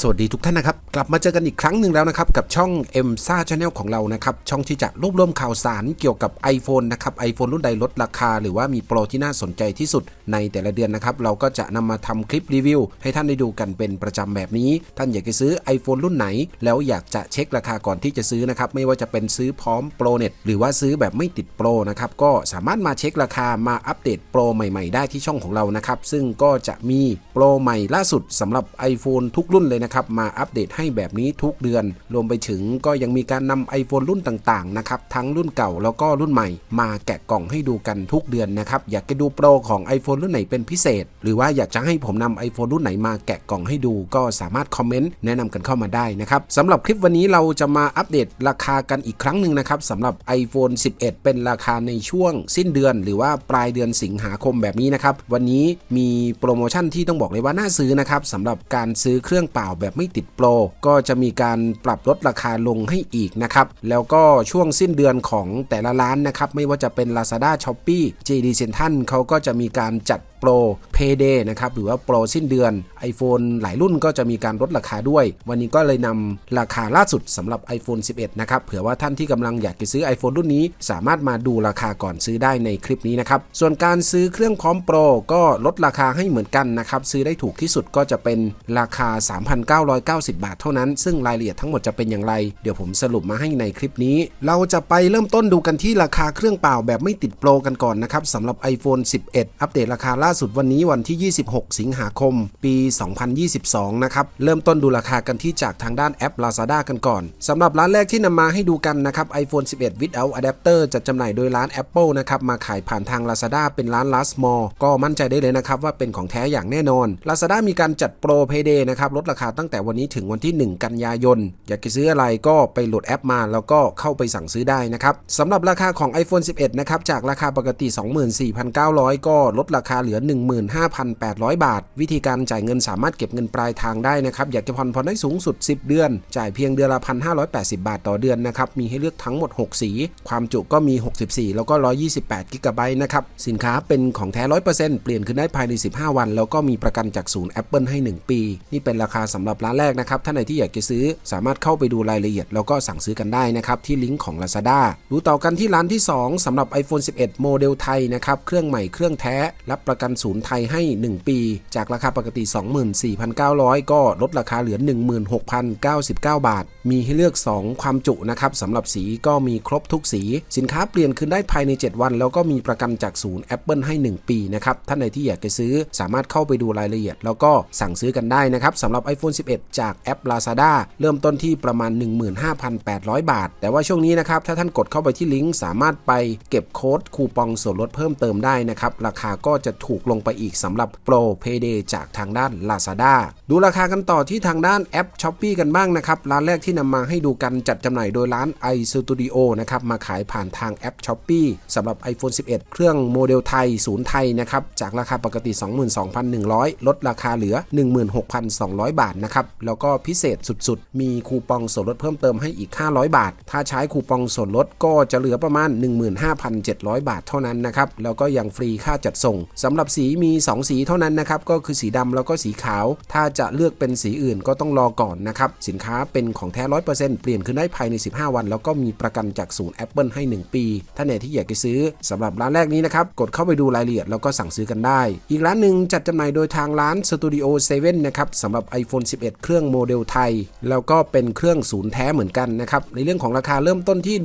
สวัสดีทุกท่านนะครับ กลับมาเจอกันอีกครั้งหนึ่งแล้วนะครับ กับช่อง m อ็มซ่าชาแนลของเรานะครับ ช่องที่จะรวบรวมข่าวสารเกี่ยวกับ iPhone นะครับ iPhone รุ่นใดลดราคา หรือว่ามีโปรที่น่าสนใจที่สุดในแต่ละเดือนนะครับ เราก็จะนำมาทำคลิปรีวิว ให้ท่านได้ดูกันเป็นประจำแบบนี้ ท่านอยากจะซื้อ iPhone รุ่นไหน แล้วอยากจะเช็คราคาก่อนที่จะซื้อนะครับไม่ว่าจะเป็นซื้อพร้อมโปรเน็ตหรือว่าซื้อแบบไม่ติดโปรนะครับก็สามารถมาเช็คราคามาอัปเดตโปรใหม่ ๆ ได้ที่ช่องของเรานะครับซึ่งก็จะมีโปรใหม่ล่าสุดสำหรับ iPhone ทุกรุ่นเลยนะครับมาอัปเดตให้แบบนี้ทุกเดือน รวมไปถึงก็ยังมีการนำ iPhone รุ่นต่างๆนะครับทั้งรุ่นเก่าแล้วก็รุ่นใหม่ มาแกะกล่องให้ดูกันทุกเดือนนะครับอยากจะดูโปรของ iPhone รุ่นไหนเป็นพิเศษ หรือว่าอยากจะให้ผมนำ iPhone รุ่นไหนมาแกะกล่องให้ดู ก็สามารถคอมเมนต์แนะนำกันเข้ามาได้นะครับสำหรับคลิปวันนี้เราจะมาอัปเดตราคากันอีกครั้งหนึ่งนะครับสำหรับ iPhone 11 เป็นราคาในช่วงสิ้นเดือน หรือว่าปลายเดือนสิงหาคมแบบนี้นะครับวันนี้มีโปรโมชั่นที่ต้องบอกเลยว่าน่าซื้อนะครับสำหรับการซื้อเครื่องเปล่าแบบไม่ติดโปร ก็จะมีการปรับลดราคาลงให้อีกนะครับ แล้วก็ช่วงสิ้นเดือนของแต่ละร้านนะครับ ไม่ว่าจะเป็น Lazada Shopee JD Central เขาก็จะมีการจัด โปร Payday นะครับหรือว่าโปรสิ้นเดือน iPhone หลายรุ่นก็จะมีการลดราคาด้วย วันนี้ก็เลยนำราคาล่าสุดสำหรับ iPhone 11 นะครับเผื่อว่าท่านที่กำลังอยากจะซื้อ iPhone รุ่นนี้ สามารถมาดูราคาก่อนซื้อได้ในคลิปนี้นะครับส่วนการซื้อเครื่องพร้อมโปรก็ลดราคาให้เหมือนกันนะครับซื้อได้ถูกที่สุดก็จะเป็นราคา 3,990 บาทเท่านั้น ซึ่งรายละเอียดทั้งหมดจะเป็นอย่างไร เดี๋ยวผมสรุปมาให้ในคลิปนี้ เราจะไปเริ่มต้นดูกันที่ราคาเครื่องเปล่าแบบไม่ติดโปรกันก่อนนะครับสำหรับ iPhone 11 อัปเดตราคาล่าสุดวันนี้วันที่ 26 สิงหาคม ปี 2022 นะครับ เริ่มต้นดูราคากันที่จากทางด้านแอป Lazada กันก่อนสำหรับร้านแรกที่นำมาให้ดูกันนะครับ iPhone 11 without adapter จัดจำหน่ายโดยร้าน Apple นะครับ มาขายผ่านทาง Lazada เป็นร้าน last mall ก็มั่นใจได้เลยนะครับว่าเป็นของแท้อย่างแน่นอน Lazada มีการจัดโปร Payday นะครับลดราคาตั้งแต่วันนี้ถึงวันที่ 1 กันยายน อยากจะซื้ออะไรก็ไปโหลดแอปมา แล้วก็เข้าไปสั่งซื้อได้นะครับสำหรับราคาของ iPhone 11 นะครับจากราคาปกติ 24,900 ก็ลดราคาเหลือ15,800 บาท วิธีการจ่ายเงินสามารถเก็บเงินปลายทางได้นะครับอยากจะผ่อนผ่อนได้สูงสุด 10 เดือน จ่ายเพียงเดือนละ 1,580 บาทต่อเดือนนะครับมีให้เลือกทั้งหมด 6 สี ความจุก็มี 64 แล้วก็ 128 กิกะไบต์นะครับสินค้าเป็นของแท้ 100%เปลี่ยนคืนได้ภายใน 15 วัน แล้วก็มีประกันจากศูนย์ Apple ให้ 1 ปี นี่เป็นราคาสำหรับร้านแรกนะครับท่านไหนที่อยากจะซื้อสามารถเข้าไปดูรายละเอียด แล้วก็สั่งซื้อกันได้นะครับที่ลิงก์ของ Lazada ดูต่อกันที่ร้านที่ 2สำหรับ iPhone 11 โมเดลไทยนะครับเครื่องใหม่เครื่องแท้รับประกันศูนย์ไทยให้ 1 ปี จากราคาปกติ 24,900 ก็ลดราคาเหลือ 16,099 บาท มีให้เลือก 2 ความจุนะครับสำหรับสีก็มีครบทุกสี สินค้าเปลี่ยนคืนได้ภายใน 7 วัน แล้วก็มีประกันจากศูนย์ Apple ให้ 1 ปีนะครับท่านใดที่อยากจะซื้อสามารถเข้าไปดูรายละเอียด แล้วก็สั่งซื้อกันได้นะครับสำหรับ iPhone 11 จากแอป Lazada เริ่มต้นที่ประมาณ 15,800 บาท แต่ว่าช่วงนี้นะครับถ้าท่านกดเข้าไปที่ลิงก์สามารถไปเก็บโค้ดคูปองส่วนลดเพิ่มเติมได้นะครับราคาก็จะถูกลงไปอีกสำหรับ Pro Payday จากทางด้าน Lazada ดูราคากันต่อที่ทางด้านแอป s h o p e e กันบ้างนะครับ ร้านแรกที่นำมาให้ดูกันจัดจำหน่ายโดยร้าน iStudio นะครับ มาขายผ่านทางแอป s h o p e e สำหรับ iPhone 11 เครื่องโมเดลไทยศูนย์ไทยนะครับ จากราคาปกติ 22,100 ลดราคาเหลือ 16,200 บาทนะครับ แล้วก็พิเศษสุดๆ มีคูปองส่วนลดเพิ่มเติมให้อีก 500 บาท ถ้าใช้คูปองส่วนลดก็จะเหลือประมาณ 15,700 บาทเท่านั้นนะครับ แล้วก็ยังฟรีค่าจัดส่งสำหรับสีมี 2 สีเท่านั้นนะครับก็คือสีดำแล้วก็สีขาว ถ้าจะเลือกเป็นสีอื่นก็ต้องรอก่อนนะครับสินค้าเป็นของแท้100%เปลี่ยนคืนได้ภายใน 15 วัน แล้วก็มีประกันจากศูนย์ Apple ให้ 1 ปีถ้านไหนที่อยากจะซื้อสำหรับร้านแรกนี้นะครับกดเข้าไปดูรายละเอียดแล้วก็สั่งซื้อกันได้ อีกร้านหนึ่งจัดจำหน่ายโดยทางร้าน Studio 7นะครับสำหรับ iPhone 11 เครื่องโมเดลไทย แล้วก็เป็นเครื่องศูนย์แท้เหมือนกันนะครับในเรื่องของราคาเริ่มต้นที่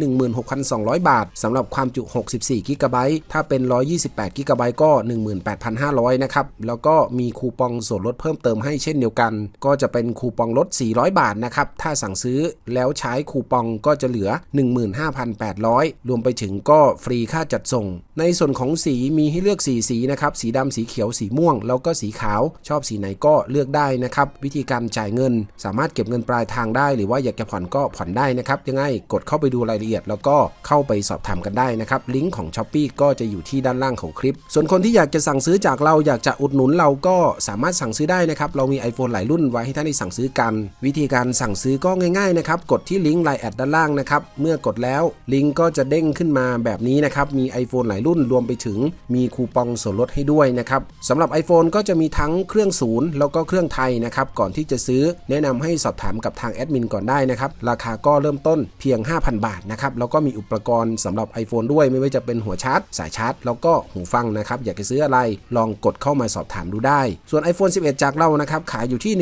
16,200 บาทสำหรับความจุ 64กิกะไบต์ถ้าเป็น 128กิกะไบต์ก็8,500 นะครับ แล้วก็มีคูปองส่วนลดเพิ่มเติมให้เช่นเดียวกัน ก็จะเป็นคูปองลด 400 บาทนะครับ ถ้าสั่งซื้อแล้วใช้คูปองก็จะเหลือ 15,800 รวมไปถึงก็ฟรีค่าจัดส่ง ในส่วนของสีมีให้เลือกสีสีนะครับ สีดำสีเขียวสีม่วง แล้วก็สีขาว ชอบสีไหนก็เลือกได้นะครับ วิธีการจ่ายเงิน สามารถเก็บเงินปลายทางได้ หรือว่าอยากจะผ่อนก็ผ่อนได้นะครับ ยังไงกดเข้าไปดูรายละเอียด แล้วก็เข้าไปสอบถามกันได้นะครับ ลิงก์ของ s h อ p e e ก็จะอยู่ที่ด้านล่างของคลิป ส่วนคนที่อยากจะสั่งซื้อจากเราอยากจะอุดหนุนเราก็สามารถสั่งซื้อได้นะครับ เรามี iPhone หลายรุ่นไว้ให้ท่านได้สั่งซื้อกัน วิธีการสั่งซื้อก็ง่ายๆนะครับ กดที่ลิงก์ไลน์แอดด้านล่างนะครับ เมื่อกดแล้วลิงก์ก็จะเด้งขึ้นมาแบบนี้นะครับ มี iPhone หลายรุ่นรวมไปถึงมีคูปองส่วนลดให้ด้วยนะครับ สำหรับ iPhone ก็จะมีทั้งเครื่องศูนย์แล้วก็เครื่องไทยนะครับก่อนที่จะซื้อแนะนำให้สอบถามกับทางแอดมินก่อนได้นะครับราคาก็เริ่มต้นเพียง 5,000 บาทนะครับแล้วก็มีอุปกรณ์สำหรับ iPhone ด้วยไม่ว่าจะเป็นหัวชาร์จ สายชาร์จ แล้วก็หูฟังนะครับอยากจะซื้ออะไรลองกดเข้ามาสอบถามดูได้ ส่วน iPhone 11 จากเรานะครับขายอยู่ที่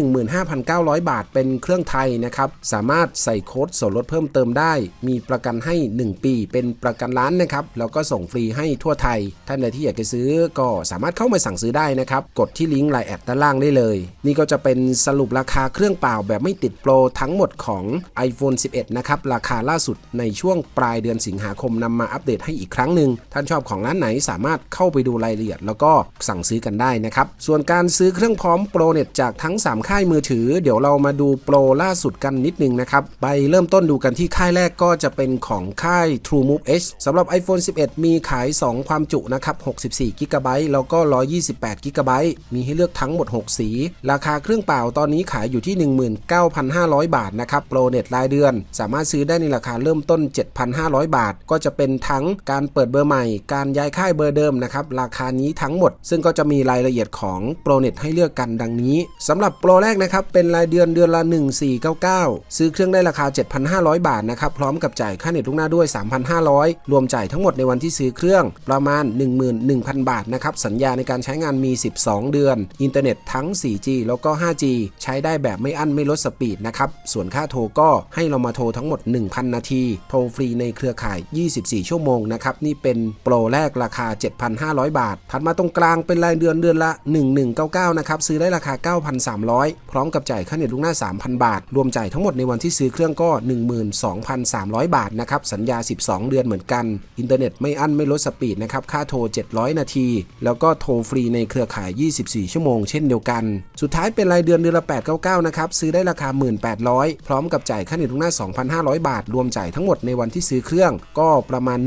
15,900 บาทเป็นเครื่องไทยนะครับสามารถใส่โค้ดส่วนลดเพิ่มเติมได้ มีประกันให้ 1 ปี เป็นประกันร้านนะครับแล้วก็ส่งฟรีให้ทั่วไทย ท่านใดที่อยากจะซื้อก็สามารถเข้ามาสั่งซื้อได้นะครับ กดที่ลิงก์ไลน์แอดด้านล่างได้เลย นี่ก็จะเป็นสรุปราคาเครื่องเปล่าแบบไม่ติดโปรทั้งหมดของ iPhone 11 นะครับ ราคาล่าสุดในช่วงปลายเดือนสิงหาคมนำมาอัปเดตให้อีกครั้งหนึ่งท่านชอบของร้านไหนสามารถเข้าไปดูรายละเอียด แล้วก็สั่งซื้อกันได้นะครับ ส่วนการซื้อเครื่องพร้อมโปรเน็ตจากทั้ง 3 ค่ายมือถือ เดี๋ยวเรามาดูโปรล่าสุดกันนิดนึงนะครับ ไปเริ่มต้นดูกันที่ค่ายแรกก็จะเป็นของค่าย TrueMove H สำหรับ iPhone 11 มีขาย 2 ความจุนะครับ 64 g b แล้วก็ 128 g b มีให้เลือกทั้งหมด 6 สี ราคาเครื่องเปล่าตอนนี้ขายอยู่ที่ 19,500 บาทนะครับโปรเน็ตรายเดือน สามารถซื้อได้ในราคาเริ่มต้น 7,500 บาท ก็จะเป็นทั้งการเปิดเบอร์ใหม่ การย้ายค่ายเบอร์เดิมนะครับราคานี้ทั้งหมด ซึ่งก็จะมีรายละเอียดของโปรเน็ตให้เลือกกันดังนี้สำหรับโปรแรกนะครับเป็นรายเดือนเดือนละ 1499 ซื้อเครื่องได้ราคา 7,500 บาทนะครับพร้อมกับจ่ายค่าเน็ตลูกหน้าด้วย 3,500 รวมจ่ายทั้งหมดในวันที่ซื้อเครื่องประมาณ 11,000 บาทนะครับสัญญาในการใช้งานมี 12 เดือน อินเทอร์เน็ตทั้ง 4G แล้วก็ 5G ใช้ได้แบบไม่อั้นไม่ลดสปีดนะครับ ส่วนค่าโทรก็ให้เรามาโทรทั้งหมด 1,000 นาที โทรฟรีในเครือข่าย 24 ชั่วโมงนะครับ นี่เป็นโปรแรกราคา 7,500 บาท ถัดมาตรงกลางเป็นรายเดือนเดือนละ 1199 นะครับ ซื้อได้ราคา 9,300 พร้อมกับจ่ายค่าเน็ตลูกหน้า 3,000 บาท รวมจ่ายทั้งหมดในวันที่ซื้อเครื่องก็ 12,300 บาทนะครับ สัญญา 12 เดือนเหมือนกัน อินเทอร์เน็ตไม่อั้นไม่ลดสปีดนะครับ ค่าโทร 700 นาที แล้วก็โทรฟรีในเครือข่าย 24 ชั่วโมงเช่นเดียวกัน สุดท้ายเป็นรายเดือนเดือนละ 899 นะครับ ซื้อได้ราคา 1,800 พร้อมกับจ่ายค่าเน็ตลูกหน้า 2,500 บาท รวมจ่ายทั้งหมดในวันที่ซื้อเครื่อง ก็ประมาณ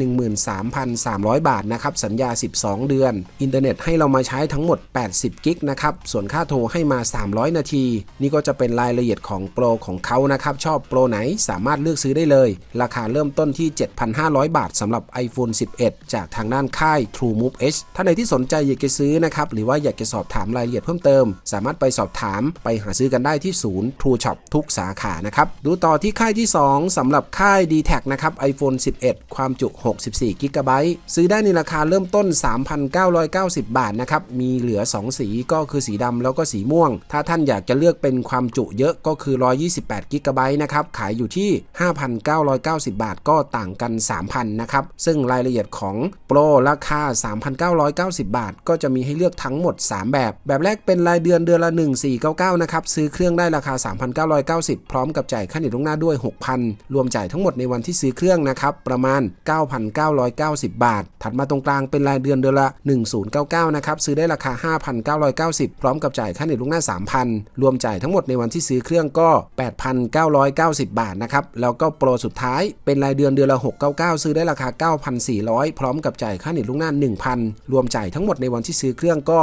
13,300 บาทนะครับ สัญญา 12 เดือน อินเทอร์เน็ตให้เรามาใช้ทั้งหมด 80 กิกนะครับ ส่วนค่าโทรให้มา 300 นาที นี่ก็จะเป็นรายละเอียดของโปรของเขานะครับ ชอบโปรไหนสามารถเลือกซื้อได้เลย ราคาเริ่มต้นที่ 7,500 บาทสำหรับ iPhone 11 จากทางด้านค่าย TrueMove H ถ้าในที่สนใจอยากจะซื้อนะครับหรือว่าอยากจะสอบถามรายละเอียดเพิ่มเติม สามารถไปสอบถามไปหาซื้อกันได้ที่ศูนย์ True Shop ทุกสาขานะครับ ดูต่อที่ค่ายที่ 2สำหรับค่าย d t แทนะครับ iPhone 11 ความจุ 64 g b ซื้อได้ในราคาเริ่มต้น 3,990 บาทนะครับ มีเหลือ 2 สีก็คือสีดำแล้วก็สีม่วง ถ้าท่านอยากจะเลือกเป็นความจุเยอะก็คือ 128 g b นะครับ ขายอยู่ที่ 5,990 บาทก็ต่างกัน 3,000 นะครับ ซึ่งรายละเอียดของโปรราคา 3,990 บาท ก็จะมีให้เลือกทั้งหมด 3 แบบ แบบแรกเป็นรายเดือนเดือนละ 1499 นะครับ ซื้อเครื่องได้ราคา 3,990 พร้อมกับจ่ายค่าเน็ตล่วงหน้าด้วย 6,000 รวมจ่ายทั้งหมดในวันที่ซื้อเครื่องนะครับ ประมาณ 9,990 บาท ถัดมาตรงกลางเป็นรายเดือนเดือนละ 1099 นะครับ ซื้อได้ราคา 5,990 พร้อมกับจ่ายค่าเน็ตล่วงหน้า 3,000 รวมจ่ายทั้งหมดในวันที่ซื้อเครื่องก็ 8,990 บาทนะครับ แล้วก็โปรสุดท้ายเป็นรายเดือนเดือนละ 699 ซื้อได้ราคา 9,400 พร้อมกับจ่ายค่าเน็ตล่วงหน้า 1,000 รวมจ่ายทั้งหมดในวันที่ซื้อเครื่องก็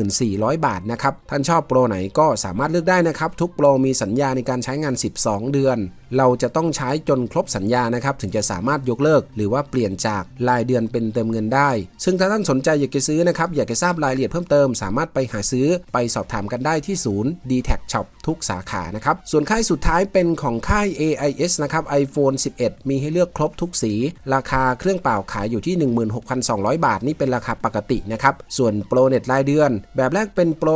1400 บาทนะครับ ท่านชอบโปรไหนก็สามารถเลือกได้นะครับ ทุกโปรมีสัญญาในการใช้งาน 12 เดือน เราจะต้องใช้จนครบสัญญานะครับถึงจะสามารถยกเลิก หรือว่าเปลี่ยนจากรายเดือนเป็นเติมเงินได้ ซึ่งถ้าท่านสนใจอยากจะซื้อนะครับอยากจะทราบรายละเอียดเพิ่มเติม สามารถไปหาซื้อไปสอบถามกันได้ที่ศูนย์ d t แท Shop ทุกสาขานะครับส่วนค่ายสุดท้ายเป็นของค่าย AIS นะครับ iPhone 11 มีให้เลือกครบทุกสี ราคาเครื่องเปล่าขายอยู่ที่ 16,200 บาท นี่เป็นราคาปกตินะครับ ส่วนโปรเน็ตรายเดือน แบบแรกเป็นโปร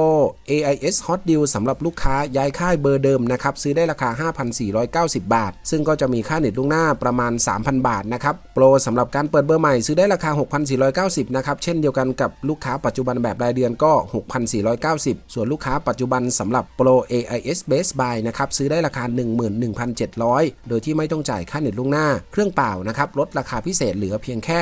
AIS Hot Deal สำหรับลูกค้าย้ายค่ายเบอร์เดิมนะครับ ซื้อได้ราคา 5,490บาท ซึ่งก็จะมีค่าเน็ตล่วงหน้าประมาณ 3,000 บาทนะครับโปรสำหรับการเปิดเบอร์ใหม่ซื้อได้ราคา 6,490นะครับเช่นเดียวกันกับลูกค้าปัจจุบันแบบรายเดือนก็ 6,490 ส่วนลูกค้าปัจจุบันสำหรับโปร AI AIS Best Buy นะครับซื้อได้ราคา 11,700 โดยที่ไม่ต้องจ่ายค่าเน็ตล่วงหน้า เครื่องเปล่านะครับลดราคาพิเศษเหลือเพียงแค่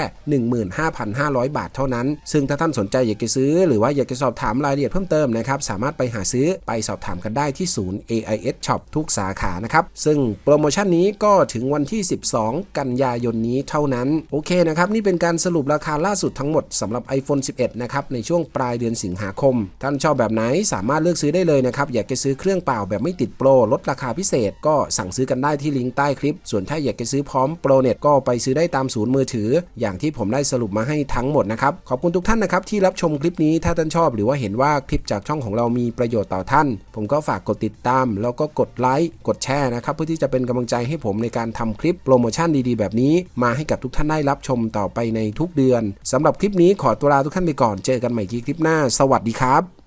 15,500 บาทเท่านั้น ซึ่งถ้าท่านสนใจอยากจะซื้อ หรือว่าอยากจะสอบถามรายละเอียดเพิ่มเติมนะครับสามารถไปหาซื้อไปสอบถามกันได้ที่ศูนย์ AIS Shop ทุกสาขานะครับซึ่งโปรโมชั่นนี้ก็ถึงวันที่ 12 กันยายนนี้เท่านั้น โอเคนะครับ นี่เป็นการสรุปราคาล่าสุดทั้งหมดสำหรับ iPhone 11 นะครับ ในช่วงปลายเดือนสิงหาคม ท่านชอบแบบไหนสามารถเลือกซื้อได้เลยนะครับ อยากจะซื้อเครื่องเปล่าแบบไม่ติดโปร ลดราคาพิเศษ ก็สั่งซื้อกันได้ที่ลิงก์ใต้คลิป ส่วนถ้าอยากจะซื้อพร้อมโปรเน็ตก็ไปซื้อได้ตามศูนย์มือถือ อย่างที่ผมได้สรุปมาให้ทั้งหมดนะครับขอบคุณทุกท่านนะครับที่รับชมคลิปนี้ถ้าท่านชอบหรือว่าเห็นว่าคลิปจากช่องของเรามีประโยชน์ต่อท่าน ผมก็ฝากกดติดตาม แล้วก็กดไลค์กดแชร์นะครับเพื่อที่จะเป็นกำลังใจให้ผมในการทำคลิปโปรโมชั่นดีๆ แบบนี้ มาให้กับทุกท่านได้รับชมต่อไปในทุกเดือนสำหรับคลิปนี้ขอตัวลาทุกท่านไปก่อนเจอกันใหม่ที่คลิปหน้า สวัสดีครับ